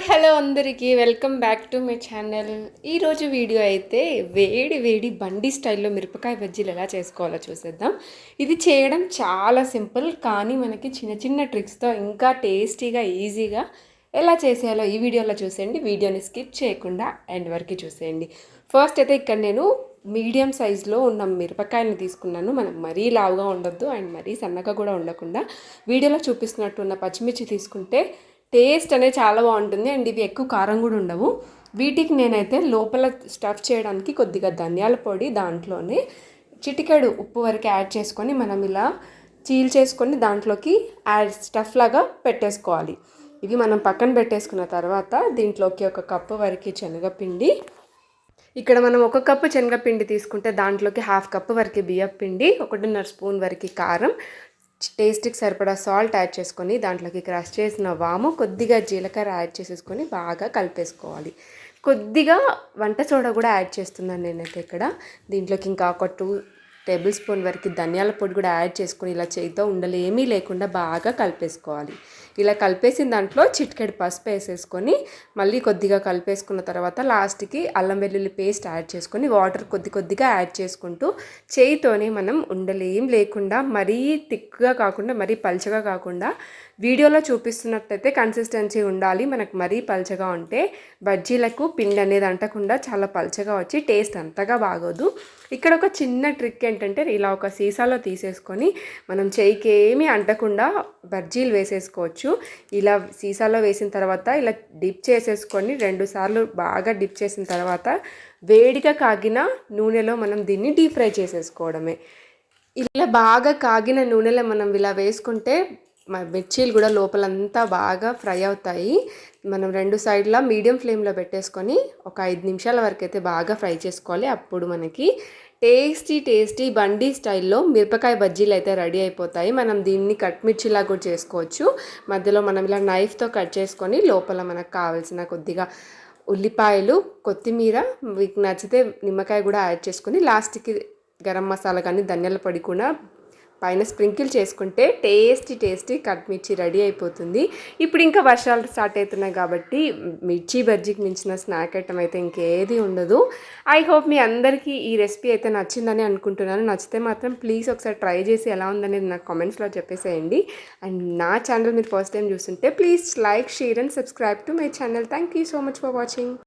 Hi hello అందరికీ. Welcome back to my channel. ఈరోజు video అయితే వేడి వేడి బండి స్టైల్లో మిరపకాయ బజ్జీలు ఎలా చేసుకోవాలో చూసేద్దాం. ఇది చేయడం చాలా సింపుల్ కానీ మనకి చిన్న చిన్న ట్రిక్స్తో ఇంకా టేస్టీగా ఈజీగా ఎలా చేసేయాలో ఈ వీడియోలో చూసేయండి. వీడియోని స్కిప్ చేయకుండా ఎండ్ వరకు చూసేయండి. ఫస్ట్ అయితే ఇక్కడ నేను మీడియం సైజులో ఉన్న మిరపకాయని తీసుకున్నాను. మనం మరీ లావుగా ఉండొద్దు అండ్ మరీ సన్నగా కూడా ఉండకుండా. వీడియోలో చూపిస్తున్నట్టు ఉన్న పచ్చిమిర్చి తీసుకుంటే టేస్ట్ అనేది చాలా బాగుంటుంది అండ్ ఇవి ఎక్కువ కారం కూడా ఉండవు. వీటికి నేనైతే లోపల స్టఫ్ చేయడానికి కొద్దిగా ధనియాల పొడి దాంట్లోనే చిటికెడు ఉప్పు వరకు యాడ్ చేసుకొని మనం ఇలా చీల్ చేసుకొని దాంట్లోకి యాడ్ స్టఫ్ లాగా పెట్టేసుకోవాలి. ఇవి మనం పక్కన పెట్టేసుకున్న తర్వాత దీంట్లోకి ఒక కప్పు వరకు శనగపిండి. ఇక్కడ మనం ఒక కప్పు శనగపిండి తీసుకుంటే దాంట్లోకి హాఫ్ కప్పు వరకు బియ్యం పిండి ఒకటిన్నర స్పూన్ వరకు కారం టేస్ట్కి సరిపడా సాల్ట్ యాడ్ చేసుకొని దాంట్లోకి క్రష్ చేసిన వాము కొద్దిగా జీలకర్ర యాడ్ చేసేసుకొని బాగా కలిపేసుకోవాలి. కొద్దిగా వంట సోడా కూడా యాడ్ చేస్తున్నాను నేనైతే ఇక్కడ. దీంట్లోకి ఇంకా ఒక టూ టేబుల్ స్పూన్ వరకు ధనియాల పొడి కూడా యాడ్ చేసుకొని ఇలా చేయితో ఉండలు ఏమీ లేకుండా బాగా కలిపేసుకోవాలి. ఇలా కలిపేసిన దాంట్లో చిటికెడు పసుపు వేసేసుకొని మళ్ళీ కొద్దిగా కలిపేసుకున్న తర్వాత లాస్ట్కి అల్లం వెల్లుల్లి పేస్ట్ యాడ్ చేసుకొని వాటర్ కొద్ది కొద్దిగా యాడ్ చేసుకుంటూ చేయితోనే మనం ఉండలేం లేకుండా మరీ థిక్గా కాకుండా మరీ పల్చగా కాకుండా వీడియోలో చూపిస్తున్నట్టయితే కన్సిస్టెన్సీ ఉండాలి. మనకు మరీ పల్చగా ఉంటే బజ్జీలకు పిండి అనేది అంటకుండా చాలా పల్చగా వచ్చి టేస్ట్ అంతగా బాగోదు. ఇక్కడ ఒక చిన్న ట్రిక్ ఏంటంటే ఇలా ఒక సీసాలో తీసేసుకొని మనం చేయికి ఏమీ అంటకుండా బజ్జీలు వేసేసుకోవచ్చు. ఇలా సీసాలో వేసిన తర్వాత ఇలా డిప్ చేసేసుకొని రెండు సార్లు బాగా డిప్ చేసిన తర్వాత వేడిగా కాగిన నూనెలో మనం దీన్ని డీప్ ఫ్రై చేసేసుకోవడమే. ఇలా బాగా కాగిన నూనెలో మనం ఇలా వేసుకుంటే మిర్చీలు కూడా లోపలంతా బాగా ఫ్రై అవుతాయి. మనం రెండు సైడ్లా మీడియం ఫ్లేమ్లో పెట్టేసుకొని ఒక ఐదు నిమిషాల వరకు అయితే బాగా ఫ్రై చేసుకోవాలి. అప్పుడు మనకి టేస్టీ టేస్టీ బండి స్టైల్లో మిరపకాయ బజ్జీలు అయితే రెడీ అయిపోతాయి. మనం దీన్ని కట్ మిర్చిలా కూడా చేసుకోవచ్చు. మధ్యలో మనం ఇలా నైఫ్తో కట్ చేసుకొని లోపల మనకు కావాల్సిన కొద్దిగా ఉల్లిపాయలు కొత్తిమీర మీకు నచ్చితే నిమ్మకాయ కూడా యాడ్ చేసుకొని లాస్ట్కి గరం మసాలా కానీ ధనియాల పొడి కూడా పైన స్ప్రింకిల్ చేసుకుంటే tasty tasty cut mirchi ready అయిపోతుంది. ఇప్పుడు ఇంకా వర్షాలు స్టార్ట్ అవుతున్నాయి కాబట్టి మిర్చి బజ్జీకి మించిన స్నాక్ ఐటమ్ అయితే ఇంకేది ఉండదు. ఐ హోప్ మీ అందరికీ ఈ రెసిపీ అయితే నచ్చిందని అనుకుంటున్నాను. నచ్చితే మాత్రం ప్లీజ్ ఒకసారి ట్రై చేసి ఎలా ఉందనేది నాకు కామెంట్స్లో చెప్పేసేయండి. అండ్ నా ఛానల్ మీరు ఫస్ట్ టైం చూస్తుంటే please like share and subscribe to my channel. Thank you so much for watching.